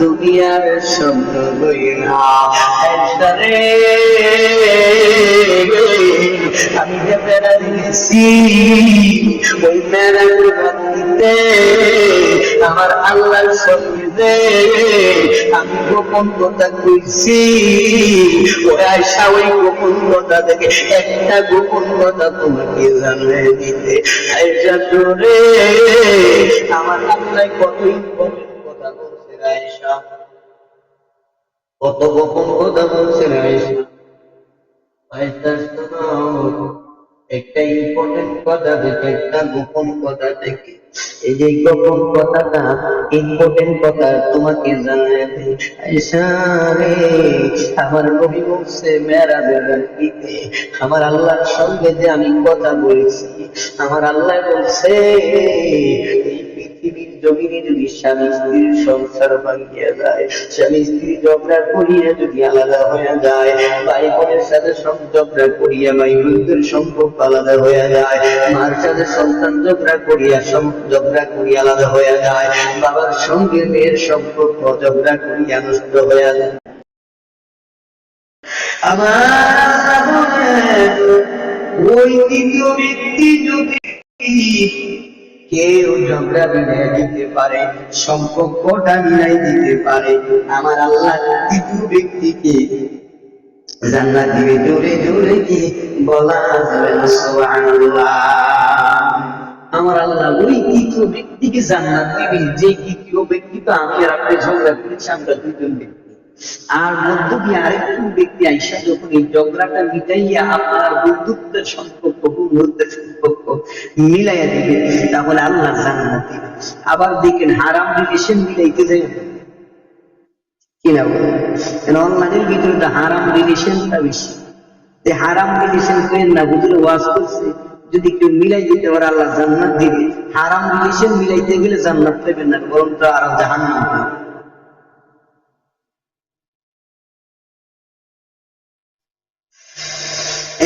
দুনিয়ার স্বপ্ন বইরা আমি যে বেড়া দিয়েছি ওই বেড়ার রাত্রিতে আমার আল্লাহর সঙ্গে আমি গোপন কথা কইছি। আয়সা ওই গোপন কথা থেকে একটা গোপন কথা তোমাকে জানাই দিতে। আয়সা তোরে আমার আল্লাহ কত ইম্পর্টেন্ট কথা বলছে আয়সা কত গোপন কথা বলছে আয়সা একটা ইম্পর্টেন্ট কথা থেকে একটা গোপন কথা থেকে এই যে গোপন কথাটা ইম্পর্টেন্ট কথা তোমাকে দেই আমার নবী বলছে মেরা দিতে আমার আল্লাহর সঙ্গে যে আমি কথা বলেছি, আমার আল্লাহ বলছে জমিনে যদি স্বামী স্ত্রীর সংসার ভাঙিয়া যায়, স্বামী স্ত্রী ঝগড়া করিয়া যদি আলাদা হয়ে যায় ভাই বোনের সাথে ঝগড়া করিয়া ভাই বোনদের সম্পর্ক আলাদা হয়ে যায়, মার সাথে সন্তান ঝগড়া করিয়া ঝগড়া করিয়া আলাদা হয়ে যায়, বাবার সঙ্গে মেয়ের সম্পর্ক ঝগড়া করিয়া নষ্ট হয়ে যায়। আমার ওই তৃতীয় ব্যক্তি যদি কেউ ঝগড়া মিলাই দিতে পারে সম্পর্কটা মিলাই দিতে পারে। আমার আল্লাহ তৃতীয় ব্যক্তিকে জান্নাত দিবে। জোরে জোরে কি বলা যাবে না? সুবহানাল্লাহ। আমার আল্লাহ ওই তৃতীয় ব্যক্তিকে জান্নাত দিবে। যে তৃতীয় ব্যক্তি তো আমি আর আপনি ঝগড়া করেছি, আমরা দুজন ব্যক্তি আর মধ্য দিয়ে আরেকজন ব্যক্তি আইসা যখন এই ঝগড়াটা মিটাইয়া আপনার বন্ধুত্বের সম্পর্ক বন্ধুত্বের সম্পর্ক মিলাইয়া দিবে, তাহলে আল্লাহ জান্নাত। দিবে আবার দেখেন হারাম রিলেশন মিলাইতে যায়। কিনা অনলাইনের ভিতরে তো হারাম রিলেশনটা বেশি। হারাম রিলেশন করেন না বুঝলে ওয়াজ করছে, যদি কেউ মিলাই দিতে পারে, আল্লাহ জান্নাত দিবে। হারাম রিলেশন মিলাইতে গেলে জান্নাত পাবেন না বরং তো আরও জাহান্নাম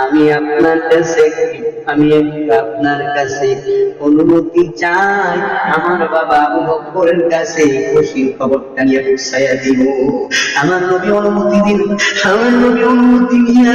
আমি আপনার কাছে, আমি আপনার কাছে অনুমতি চাই। আমার বাবা আবু কাছে খুশির খবরটা নিয়ে পৌঁছাইয়া দিব। আমার নবী অনুমতি দিন আমার নবী অনুমতি নিয়া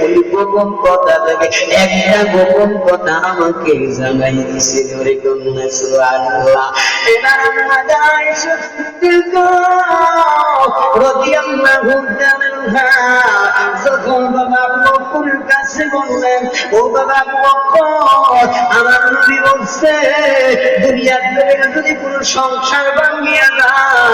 ওই গোপন কথা থেকে একটা গোপন কথা আমাকে জানাই দিছে ধরে কন্যা কাছে ও আমার বলছে, দুনিয়ার যদি কোনো সংসার ভাঙিয়া যায়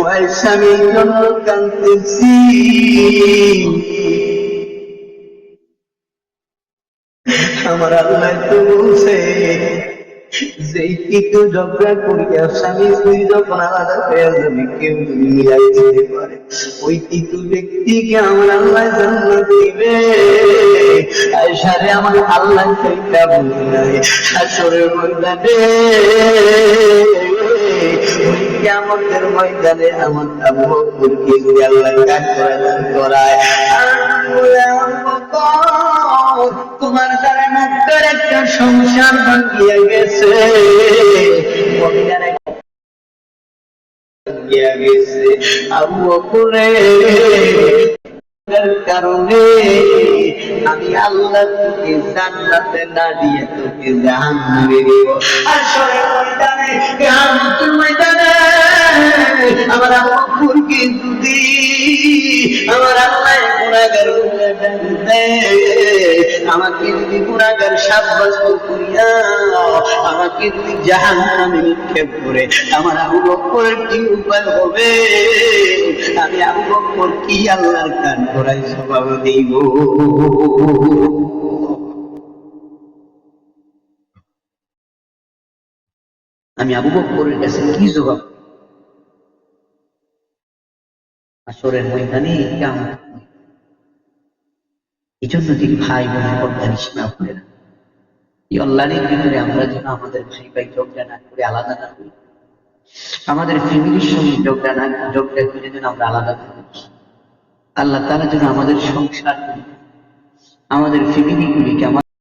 ওই স্বামীর জন্য কাঁদতেছি। আমার আল্লাহ তো বলছে, যেই কিন্তু ঝগড়া করিয়া স্বামী স্ত্রী যখন আলাদা হয়ে যাবে কেউ যদি মিলাই দিতে পারে ওই কিন্তু ব্যক্তিকে আমার আল্লাহ জান্নাত দিবে। সারে আমার আল্লাহ সেইটা বলি নাই। আসরের ওই কিয়ামতের ময়দানে আমার আবু যদি আল্লাহ কাজ করায়। তোমার দ্বারা মুক্তের একটা সংসার ভাঙিয়ে গেছে। গেছে। আবু বকরে কারণে আল্লাহ তোকে জান্নাতে না দিয়ে তোকে জাহান্নামে দিব আসলে ময়দানে কিয়ামতের আমার আমার আমাকে যদি গুনাহগার সাব্যস্ত করিয়া, আমাকে যদি জাহান্নামে নিক্ষেপ করে, আমার আবু বকরের কি উপায় হবে আমি আবু বকর কি আল্লাহর কান করাই স্বভাব দিব আমি আবু বকরের কাছে কি জবাব? আসরের ময়দানে কেমন জন্য তিনি ভাই বোন করে না এই অনলাইনের ভিতরে আমরা যেন আমাদের ভাই ভাই ঝগড়া না করে আলাদা না করি আমাদের ফ্যামিলির সঙ্গে ঝগড়া না ঝগড়া করে যেন আমরা আলাদা করি আল্লাহ তারা যেন আমাদের সংসার আমাদের ফ্যামিলিগুলিকে আমাদের